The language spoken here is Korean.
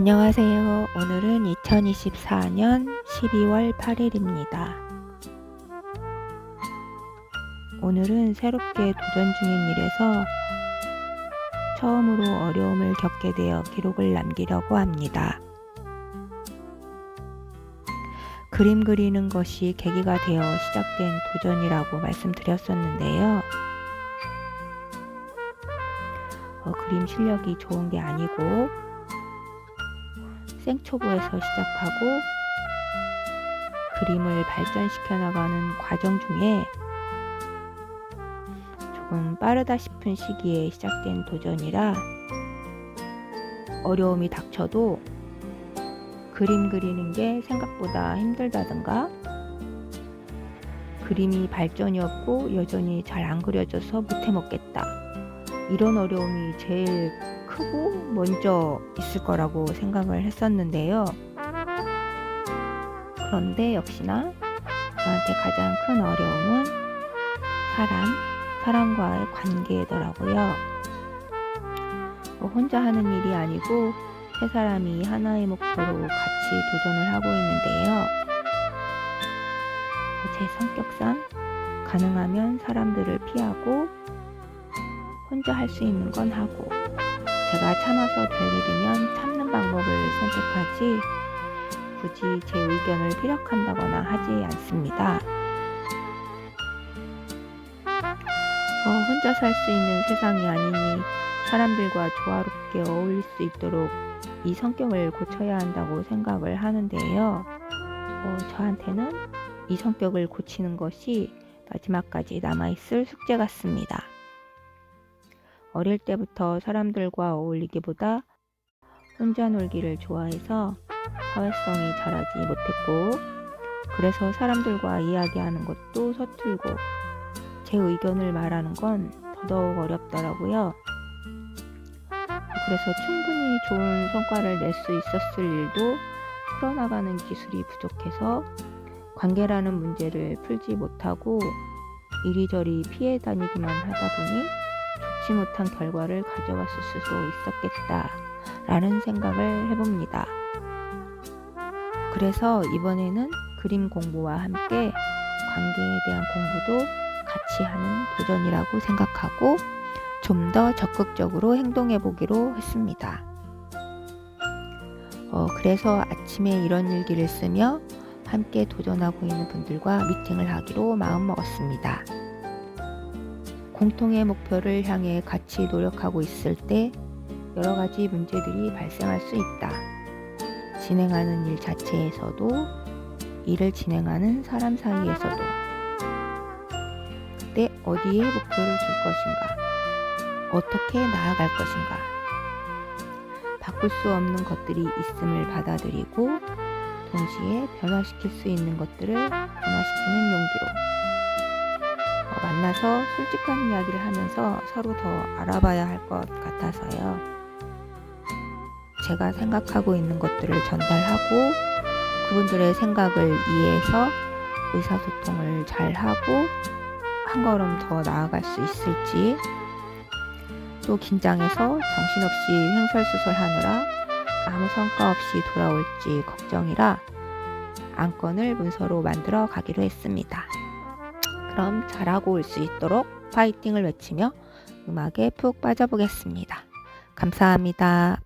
안녕하세요. 오늘은 2024년 12월 8일입니다. 오늘은 새롭게 도전 중인 일에서 처음으로 어려움을 겪게 되어 기록을 남기려고 합니다. 그림 그리는 것이 계기가 되어 시작된 도전이라고 말씀드렸었는데요. 어, 그림 실력이 좋은 게 아니고 생초보에서 시작하고 그림을 발전시켜 나가는 과정 중에 조금 빠르다 싶은 시기에 시작된 도전이라 어려움이 닥쳐도 그림 그리는 게 생각보다 힘들다든가 그림이 발전이 없고 여전히 잘 안 그려져서 못해 먹겠다. 이런 어려움이 제일 크고 먼저 있을 거라고 생각을 했었는데요. 그런데 역시나 저한테 가장 큰 어려움은 사람, 사람과의 관계더라고요. 뭐 혼자 하는 일이 아니고 세 사람이 하나의 목표로 같이 도전을 하고 있는데요. 제 성격상 가능하면 사람들을 피하고 혼자 할 수 있는 건 하고 제가 참아서 될 일이면 참는 방법을 선택하지 굳이 제 의견을 피력한다거나 하지 않습니다. 어, 혼자 살 수 있는 세상이 아니니 사람들과 조화롭게 어울릴 수 있도록 이 성격을 고쳐야 한다고 생각을 하는데요. 어, 저한테는 이 성격을 고치는 것이 마지막까지 남아있을 숙제 같습니다. 어릴 때부터 사람들과 어울리기보다 혼자 놀기를 좋아해서 사회성이 자라지 못했고, 그래서 사람들과 이야기하는 것도 서툴고, 제 의견을 말하는 건 더더욱 어렵더라고요. 그래서 충분히 좋은 성과를 낼 수 있었을 일도 풀어나가는 기술이 부족해서 관계라는 문제를 풀지 못하고 이리저리 피해 다니기만 하다 보니 좋지 못한 결과를 가져갔을 수도 있었겠다 라는 생각을 해봅니다. 그래서 이번에는 그림 공부와 함께 관계에 대한 공부도 같이 하는 도전이라고 생각하고 좀 더 적극적으로 행동해 보기로 했습니다. 어, 그래서 아침에 이런 일기를 쓰며 함께 도전하고 있는 분들과 미팅을 하기로 마음먹었습니다. 공통의 목표를 향해 같이 노력하고 있을 때 여러 가지 문제들이 발생할 수 있다. 진행하는 일 자체에서도 일을 진행하는 사람 사이에서도 그때 어디에 목표를 줄 것인가? 어떻게 나아갈 것인가? 바꿀 수 없는 것들이 있음을 받아들이고 동시에 변화시킬 수 있는 것들을 변화시키는 용기로 어, 만나서 솔직한 이야기를 하면서 서로 더 알아봐야 할 것 같아서요. 제가 생각하고 있는 것들을 전달하고 그분들의 생각을 이해해서 의사소통을 잘 하고 한 걸음 더 나아갈 수 있을지 또 긴장해서 정신없이 횡설수설 하느라 아무 성과 없이 돌아올지 걱정이라 안건을 문서로 만들어 가기로 했습니다. 그럼 잘하고 올 수 있도록 파이팅을 외치며 음악에 푹 빠져보겠습니다. 감사합니다.